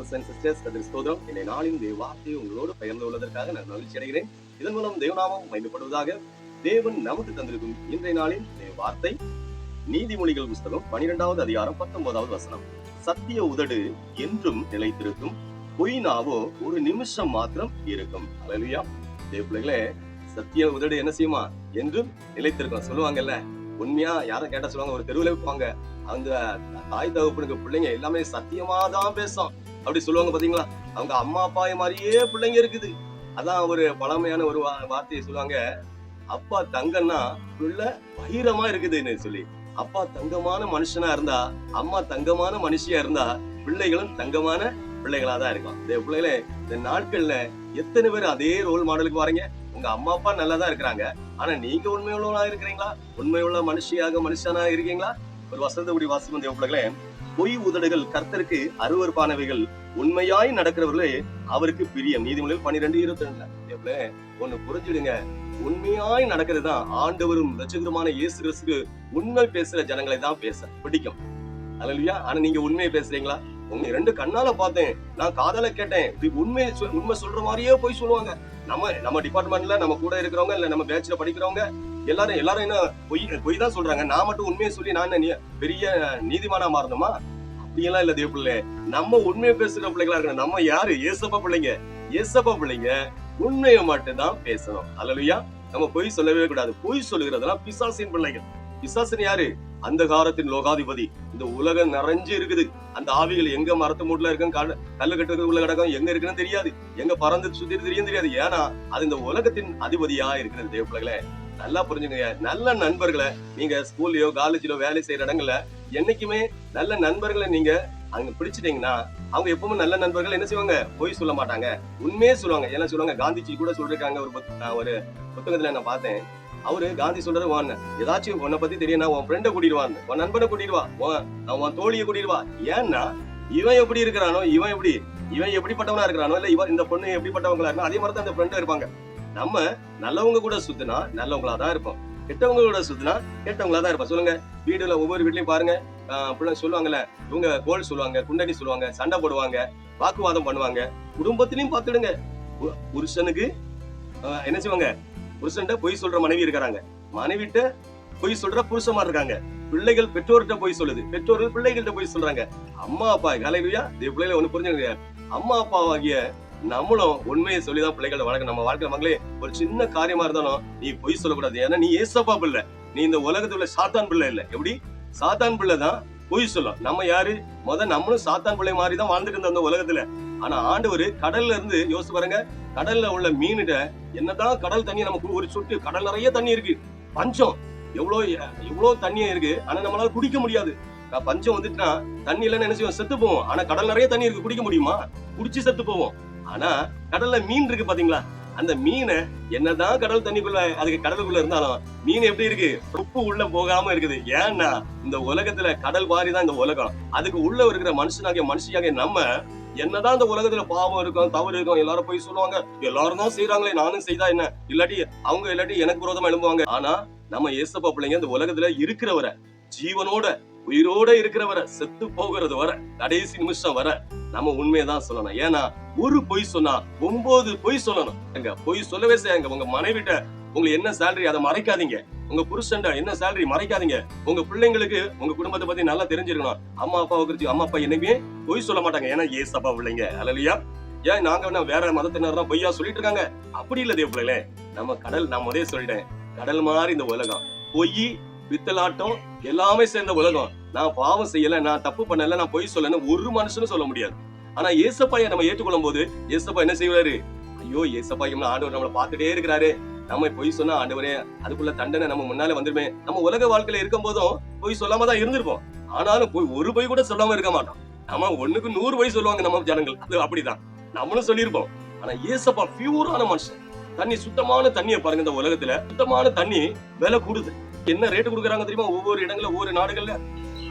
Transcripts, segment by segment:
Brothers and sisters கதிர் ஸ்தோத்திரம். என்னை நாளின் தேவ வார்த்தையை உங்களோடு பகிர்ந்து கொள்வதற்காக நான் மகிழ்ச்சி அடைகிறேன். இதன் மூலம் தேவநாமம் மயமப்படுவதாக தேவன் நமக்கு தந்திருக்கும் இன்றைய நாளின் தேவ வார்த்தை. நீதிமொழிகள் புஸ்தகம் பனிரெண்டாவது அதிகாரம் பத்தொன்பதாவது வசனம். சத்திய உதடு என்றும் நிலைத்திருக்கும் பொய்னாவோ ஒரு நிமிஷம் மாத்திரம் இருக்கும். அழலியா தேவ பிள்ளைகளே சத்திய உதடு என்ன செய்யுமா? என்றும் நிலைத்திருக்கும். சொல்லுவாங்கல்ல உண்மையா? யாரை கேட்டா சொல்லுவாங்க ஒரு தெருவில் வைப்பாங்க. அந்த தாய் தகப்பனுக்கு பிள்ளைங்க எல்லாமே சத்தியமா தான் பேசும். அப்படி சொல்லுவாங்க பாத்தீங்களா? அவங்க அம்மா அப்பா மாதிரியே பிள்ளைங்க இருக்குது. அதான் ஒரு பழமையான ஒரு வா- வார்த்தையை சொல்லுவாங்க. அப்பா தங்கன்னா பிள்ளை வைரமா இருக்குதுன்னு சொல்லி. அப்பா தங்கமான மனுஷனா இருந்தா அம்மா தங்கமான மனுஷியா இருந்தா பிள்ளைகளும் தங்கமான பிள்ளைகளா தான் இருக்கும் இந்த பிள்ளைகளே இந்த நாட்கள்ல எத்தனை பேர் அதே ரோல் மாடலுக்கு வரீங்க? உங்க அம்மா அப்பா நல்லா தான் இருக்கிறாங்க. ஆனா நீங்க உண்மை இருக்கிறீங்களா? உண்மை உள்ள மனுஷியாக மனுஷனா இருக்கீங்களா? ஒரு வசந்த குடி வாசிக்கும் தேவ பிள்ளைகளே பொய் உதடுகள் கர்த்தருக்கு அருவருப்பானவைகள். உண்மையாய் நடக்கிறவர்களே அவருக்கு பிரியம். நீதிமொழியில் பன்னிரெண்டு இருபத்தி ரெண்டுல ஒண்ணு புரிஞ்சுடுங்க உண்மையாய் நடக்கிறது தான் ஆண்டவரும் ரட்சகருமான இயேசு கிறிஸ்துக்கு உண்மை பேசுற ஜனங்களை தான் பேச பிடிக்கும். அல்லையா ஆனா நீங்க உண்மையை பேசுறீங்களா? உங்க ரெண்டு கண்ணால பார்த்தேன். நான் காதல கேட்டேன். இப்படி உண்மை உண்மை சொல்ற மாதிரியே போய் சொல்லுவாங்க. நம்ம நம்ம டிபார்ட்மெண்ட்ல நம்ம கூட இருக்கிறவங்க இல்ல நம்ம பேட்ச்ல படிக்கிறவங்க எல்லாரும் எல்லாரும் என்ன பொய் பொய் தான் சொல்றாங்க. நான் மட்டும் உண்மையை சொல்லி நான் என்ன பெரிய நீதிமானா மாறணுமா? அப்படியெல்லாம் இல்ல தேவ பிள்ளை நம்ம உண்மையை பேசுற பிள்ளைகளா இருக்கணும். நம்ம யாரு? ஏசப்பா பிள்ளைங்க. ஏசப்பா பிள்ளைங்க உண்மையை மட்டும் தான் பேசணும். அல்லையா நம்ம பொய் சொல்லவே கூடாது. பொய் சொல்லுகிறதெல்லாம் பிசாசின் பிள்ளைகள். பிசாசன் யாரு? அந்த காலத்தின் லோகாதிபதி. இந்த உலகம் நிறைஞ்சு இருக்குது. அந்த ஆவிகள் எங்க மரத்து மூட்டுல இருக்கும்? கல்லு கல்லு கட்டுறது உள்ள கிடக்கும். எங்க இருக்குன்னு தெரியாது. எங்க பறந்து சுத்தி தெரியும் தெரியாது. ஏன்னா அது இந்த உலகத்தின் அதிபதியா இருக்கிறது தேவ நல்லா புரிஞ்சுங்க நல்ல நண்பர்களை நீங்க ஸ்கூல்லயோ காலேஜ்லயோ வேலை செய்யற இடங்கள்ல என்னைக்குமே நல்ல நண்பர்களை நீங்க அங்க பிடிச்சிட்டீங்கன்னா அவங்க எப்பவுமே நல்ல நண்பர்கள் என்ன செய்வாங்க? போய் சொல்ல மாட்டாங்க. உண்மையே சொல்லுவாங்க. என்ன சொல்லுவாங்க காந்திஜி கூட சொல்லிருக்காங்க ஒரு நான் ஒரு புத்தகத்துல நான் பார்த்தேன். அவரு காந்தி சொல்றது வான்னு ஏதாச்சும் உன்னை பத்தி தெரியும்னா உன் ஃப்ரெண்டை கூட்டிடுவான் உன் நண்பனை கூட்டிடுவா. உன் உன் தோழியை கூட்டிடுவா. ஏன்னா இவன் எப்படி இருக்கிறானோ இவன் எப்படி இவன் எப்படிப்பட்டவனா இருக்கிறானோ இல்ல இவன் இந்த பொண்ணு எப்படிப்பட்டவங்களா இருக்கா அதே மாதிரி தான் அந்த ஃப்ரெண்டும் இருப்பாங்க. நம்ம நல்லவங்க கூட சுத்தினா நல்லவங்களா தான் இருப்போம். கெட்டவங்க கூட சுத்தினா கெட்டவங்களா தான் இருப்போம். சொல்லுங்க. வீடுல ஒவ்வொரு வீட்லயும் பாருங்க. ஆஹ் சொல்லுவாங்கல்ல இவங்க கோல் சொல்லுவாங்க குண்டடி சொல்லுவாங்க சண்டை போடுவாங்க வாக்குவாதம் பண்ணுவாங்க. குடும்பத்திலையும் பார்த்துடுங்க. புருஷனுக்கு ஆஹ் என்ன செய்வாங்க? புருஷன்கிட்ட பொய் சொல்ற மனைவி இருக்கிறாங்க. மனைவிட்ட பொய் சொல்ற புருஷமா இருக்காங்க. பிள்ளைகள் பெற்றோர்கிட்ட போய் சொல்லுது. பெற்றோர்கள் பிள்ளைகள்கிட்ட போய் சொல்றாங்க. அம்மா அப்பா கலைவியா இது பிள்ளைகளை ஒண்ணு புரிஞ்சுக்க அம்மா அப்பாவாகிய நம்மளும் உண்மையை சொல்லி தான் பிள்ளைகளை வளர்க்க நம்ம வாழ்க்கை மகளே ஒரு சின்ன காரியமா இருந்தாலும் நீ பொய் சொல்லக்கூடாது. ஏன்னா நீ ஏசப்பா பிள்ளை. நீ இந்த உலகத்துல உள்ள சாத்தான் பிள்ளை இல்ல. எப்படி? சாத்தான் பிள்ளை தான் பொய் சொல்லும். நம்ம யாரு? முத நம்மளும் சாத்தான் பிள்ளை மாதிரி தான் வாழ்ந்துட்டு இருந்தோம் அந்த உலகத்துல. ஆனா ஆண்டவர் கடல்ல இருந்து யோசிச்சு பாருங்க கடல்ல உள்ள மீனுட என்னதான் கடல் தண்ணி நமக்கு ஒரு சொட்டு கடல் நிறைய தண்ணி இருக்கு. பஞ்சம். எவ்வளோ எவ்வளோ தண்ணியும் இருக்கு. ஆனா நம்மளால குடிக்க முடியாது. பஞ்சம் வந்துட்டுனா தண்ணி இல்லைன்னு நினைச்சு செத்து போவோம் ஆனா கடல் நிறைய தண்ணி இருக்கு. குடிக்க முடியுமா? குடிச்சு செத்து போவோம் ஆனா கடல்ல மீன் இருக்கு பாத்தீங்களா? அந்த மீனை என்னதான் கடல் தண்ணிக்குள்ள அதுக்கு கடலுக்குள்ள இருந்தாலும் மீன் எப்படி இருக்கு? உப்பு உள்ள போகாம இருக்குது. ஏன்னா இந்த உலகத்துல கடல் மாதிரி தான் இந்த உலகம். அதுக்கு உள்ள இருக்கிற மனுஷனாகிய மனுஷியாகிய நம்ம என்னதான் இந்த உலகத்துல பாவம் இருக்கும் தவறு இருக்கும் எல்லாரும் போய் சொல்லுவாங்க எல்லாரும் தான் செய்யறாங்களே நானும் செய்தா என்ன? இல்லாட்டி அவங்க இல்லாட்டி எனக்கு விரோதமா எழும்புவாங்க. ஆனா நம்ம ஏசப்பா பிள்ளைங்க இந்த உலகத்துல இருக்கிறவரை ஜீவனோட உயிரோட இருக்கிற வர செத்து போகிறது வர கடைசி நிமிஷம் வர நம்ம உண்மையை தான் சொல்லணும். ஏன்னா ஒரு பொய் சொன்னா ஒன்பது பொய் சொல்லணும். எங்க பொய் சொல்லவே செய்யாங்க உங்க மனைவிட்ட உங்களுக்கு என்ன சேலரி அதை மறைக்காதீங்க. உங்க புருஷன்ட என்ன சேலரி மறைக்காதீங்க. உங்க பிள்ளைங்களுக்கு உங்க குடும்பத்தை பத்தி நல்லா தெரிஞ்சிருக்கணும். அம்மா அப்பாவை குறித்து அம்மா அப்பா என்னைக்குமே பொய் சொல்ல மாட்டாங்க. ஏன்னா ஏசப்பா பிள்ளைங்க. அலலியா ஏன் நாங்க என்ன வேற மதத்தினர் தான் பொய்யா சொல்லிட்டு இருக்காங்க அப்படி இல்ல தேவ பிள்ளைகளே நம்ம கடல் நான் முதலே சொல்லிட்டேன். கடல் மாதிரி இந்த உலகம். பொய் பித்தலாட்டம் எல்லாமே சேர்ந்த உலகம். நான் பாவம் செய்யல நான் தப்பு பண்ணல நான் பொய் சொல்லன்னு ஒரு மனுஷனும் சொல்ல முடியாது. ஆனா ஏசப்பாயை நம்ம ஏற்றுக்கொள்ளும் போது ஏசப்பா என்ன செய்வாரு? ஐயோ ஏசப்பா இவன் ஆண்டவர் நம்மளை பார்த்துட்டே இருக்கிறாரு. நம்ம பொய் சொன்னா ஆண்டவரே அதுக்குள்ள தண்டனை நம்ம முன்னால வந்துருமே. நம்ம உலக வாழ்க்கையில இருக்கும் போதும் பொய் சொல்லாம தான் இருந்திருப்போம். ஆனாலும் போய் ஒரு பொய் கூட சொல்லாம இருக்க மாட்டோம். நம்ம ஒண்ணுக்கு நூறு பொய் சொல்லுவாங்க நம்ம ஜனங்கள். அது அப்படிதான். நம்மளும் சொல்லியிருப்போம். ஆனா ஏசப்பா பியூரான மனுஷன். தண்ணி சுத்தமான தண்ணியை பாருங்க இந்த உலகத்துல. சுத்தமான தண்ணி விலை கூடுது. என்ன ரேட்டு கொடுக்குறாங்க தெரியுமா? ஒவ்வொரு இடங்கள்ல ஒவ்வொரு நாடுகள்ல.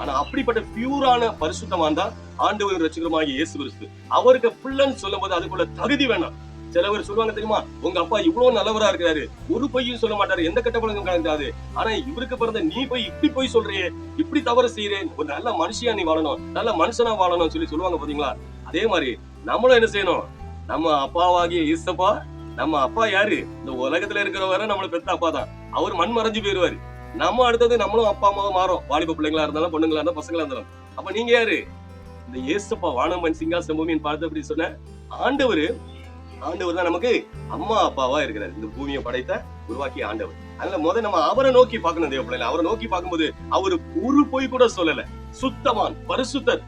ஆனா அப்படிப்பட்ட பியூரான பரிசுத்தமா தான் ஆண்டவர் ரசிகரமாகிய இயேசு கிறிஸ்து. அவருக்கு பிள்ளைன்னு சொல்லும் போது அதுக்குள்ள தகுதி வேணாம். சிலவர் சொல்லுவாங்க தெரியுமா? உங்க அப்பா இவ்வளவு நல்லவரா இருக்கிறாரு. ஒரு பொய்யும் சொல்ல மாட்டாரு. எந்த கெட்ட பழக்கம் கலந்தாது ஆனா இவருக்கு பிறந்த நீ போய் இப்படி போய் சொல்றியே. இப்படி தவறு செய்யறேன் ஒரு நல்ல மனுஷியா நீ வாழணும். நல்ல மனுஷனா வாழணும் சொல்லி சொல்லுவாங்க பாத்தீங்களா? அதே மாதிரி நம்மளும் என்ன செய்யணும்? நம்ம அப்பாவாகிய ஈசப்பா நம்ம அப்பா யாரு? இந்த உலகத்துல இருக்கிறவரை நம்மள பெத்த அப்பா தான். அவர் மண் மறைஞ்சு போயிருவாரு. நம்ம அடுத்தது நம்மளும் அப்பா அம்மாவும் மாறும். வாலிப பிள்ளைங்களா இருந்தாலும் பொண்ணுங்களா இருந்தாலும் பசங்களா இருந்தாலும். அப்ப நீங்க யாரு? இந்த ஏசப்பா வானமன் சிங்காசன பூமியின் பார்த்து அப்படி சொன்ன ஆண்டவர் ஆண்டவர் தான் நமக்கு அம்மா அப்பாவா இருக்கிறார். இந்த பூமியை படைத்த உருவாக்கிய ஆண்டவர். அதனால முத நம்ம அவரை நோக்கி பார்க்கணும் தேவ பிள்ளைங்க அவரை நோக்கி பார்க்கும்போது அவர் ஒரு பொய் கூட சொல்லல. சுத்தமான் பரிசுத்தர்.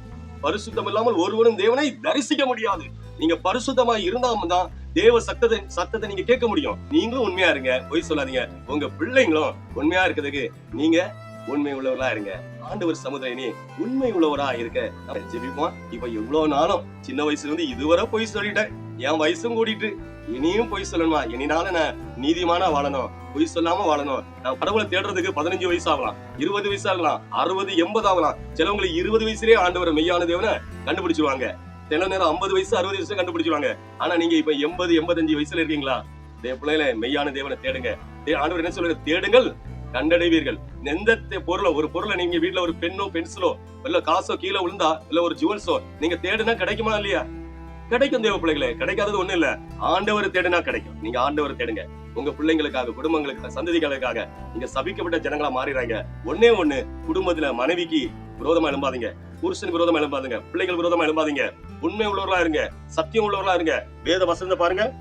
பரிசுத்தம் இல்லாமல் ஒருவரும் தேவனை தரிசிக்க முடியாது. நீங்க பரிசுத்தமா இருந்தாம தான் தேவ சத்தத்தை சத்தத்தை நீங்க கேட்க முடியும். நீங்களும் உண்மையா இருங்க. பொய் சொல்லாதீங்க. உங்க பிள்ளைங்களும் உண்மையா இருக்கிறதுக்கு நீங்க உண்மை உள்ளவர்களா இருங்க. ஆண்டவர் சமுதாய உண்மை உள்ளவரா இருக்க ஜெபிப்போம். இப்ப இவ்வளவு நாளும் சின்ன வயசுல இருந்து இதுவரை பொய் சொல்லிட்டேன். என் வயசும் கூட்டிட்டு இனியும் பொய் சொல்லணுமா? இனினால நான் நீதிமானா வாழணும். பொய் சொல்லாம வாழணும். நான் கடவுளை தேடுறதுக்கு பதினஞ்சு வயசு ஆகலாம் இருபது வயசு ஆகலாம் அறுபது எண்பது ஆகலாம். சிலவங்களுக்கு இருபது வயசுலயே ஆண்டவர் மெய்யான தேவனை கண்டுபிடிச்சிருவாங்க. சில நேரம் ஐம்பது வயசு அறுபது வயசு கண்டுபிடிச்சிருவாங்க. ஆனா நீங்க இப்ப எண்பது எண்பத்தஞ்சு வயசுல இருக்கீங்களா? தேவ மெய்யான தேவனை தேடுங்க. ஆண்டவர் என்ன சொல்லுங்க தேடுங்கள் கண்டடைவீர்கள். எந்த தே- பொருளை ஒரு பொருளை நீங்க வீட்டுல ஒரு பெண்ணோ பென்சிலோ இல்ல காசோ கீழே விழுந்தா இல்ல ஒரு ஜுவல்ஸோ நீங்க தேடுனா கிடைக்குமா இல்லையா? கிடைக்கும் தேவ பிள்ளைகளே கிடைக்காதது ஒண்ணு இல்ல. ஆண்டவர் தேடுனா கிடைக்கும். நீங்க ஆண்டவர் தேடுங்க. உங்க பிள்ளைங்களுக்காக குடும்பங்களுக்காக சந்ததிகளுக்காக நீங்க சபிக்கப்பட்ட ஜனங்களா மாறிடுறாங்க ஒன்னே ஒண்ணு குடும்பத்துல மனைவிக்கு விரோதமா எழும்பாதீங்க. புருஷனுக்கு விரோதமா எழும்பாதீங்க. பிள்ளைகள் விரோதமா எழும்பாதீங்க. உண்மை உள்ளவர்களா இருங்க சத்தியம் உள்ளவர்களா இருங்க. வேத வசந்த பாருங்க.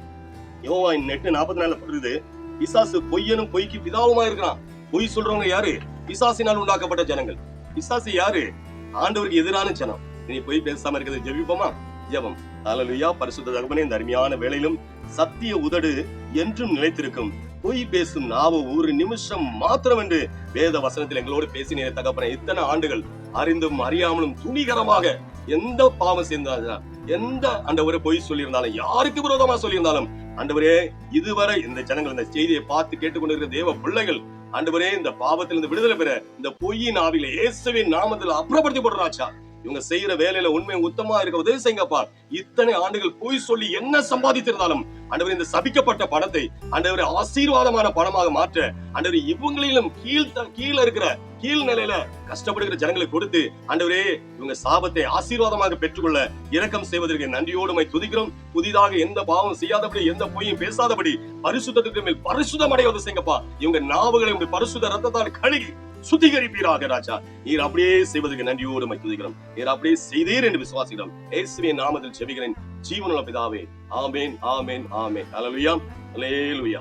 யோவா நெட்டு நாற்பத்தி நாலுல படுறது பிசாசு பொய்யனும் பொய்க்கு பிதாவுமா இருக்கிறான். பொய் சொல்றவங்க யாரு? பிசாசினால் உண்டாக்கப்பட்ட ஜனங்கள். பிசாசு யாரு? ஆண்டவருக்கு எதிரான ஜனம். நீ பொய் பேசாம இருக்கிறது ஜெபிப்போமா? ஜெபம். ஹalleluya. பரிசுத்த தகவனே இந்த அருமையான வேலையிலும் சத்திய உதடு என்றும் நிலைத்திருக்கும். பொய் பேசும் நாவு ஒரு நிமிஷம் மாத்திரம் என்று வேத வசனத்தில் எங்களோடு பேசினேன் தகப்பன. இத்தனை ஆண்டுகள் அறிந்தும் அறியாமலும் துணிகரமாக எந்த பாவம் செய்தாலும் எந்த ஆண்டவரே பொய் சொல்லியிருந்தாலும் யாருக்கு விரோதமா சொல்லியிருந்தாலும் ஆண்டவரே இதுவரை இந்த ஜனங்கள் இந்த செய்தியை பார்த்து கேட்டுக்கொண்டிருக்கிற தேவ பிள்ளைகள் ஆண்டவரே இந்த பாவத்திலிருந்து விடுதலை பெற இந்த பொய்யின் ஆவில இயேசுவின் நாமத்தில் அப்புறப்படுத்தி போடுறாச்சா இவங்க செய்யற வேலையில உண்மை உத்தமா இருக்க உதவி செய்யுங்கப்பா. இத்தனை ஆண்டுகள் பொய் சொல்லி என்ன சம்பாதித்திருந்தாலும் ஆண்டவர் இந்த சபிக்கப்பட்ட பணத்தை ஆண்டவர் ஆசீர்வாதமான பணமாக மாற்ற ஆண்டவர் இவங்களிலும் கீழ் கீழே இருக்கிற கீழ் நிலையில கஷ்டப்படுகிற ஜனங்களுக்கு கொடுத்து ஆண்டவரே இவங்க சாபத்தை ஆசீர்வாதமாக பெற்றுக்கொள்ள இரக்கம் செய்வதற்கு நன்றியோடு மை துதிக்கிறோம். புதிதாக எந்த பாவம் செய்யாதபடி எந்த பொய்யும் பேசாதபடி பரிசுத்தத்துக்கு மேல் பரிசுத்தம் அடைவது செய்யப்பா இவங்க நாவுகளை உங்க பரிசுத்த ரத்தத்தால் கழுகி சுத்திகரிப்பீராக ராஜா. நீர் அப்படியே செய்வதற்கு நன்றியோடுமை துதிக்கிறோம். நீர் அப்படியே செய்தீர் என்று விசுவாசிக்கிறோம். இயேசுவின் நாமத்தில் செவிகிறேன் ஜீவனுள்ள பிதாவே ஆமேன் ஆமேன் ஆமேன். அலலுயா அலேலுயா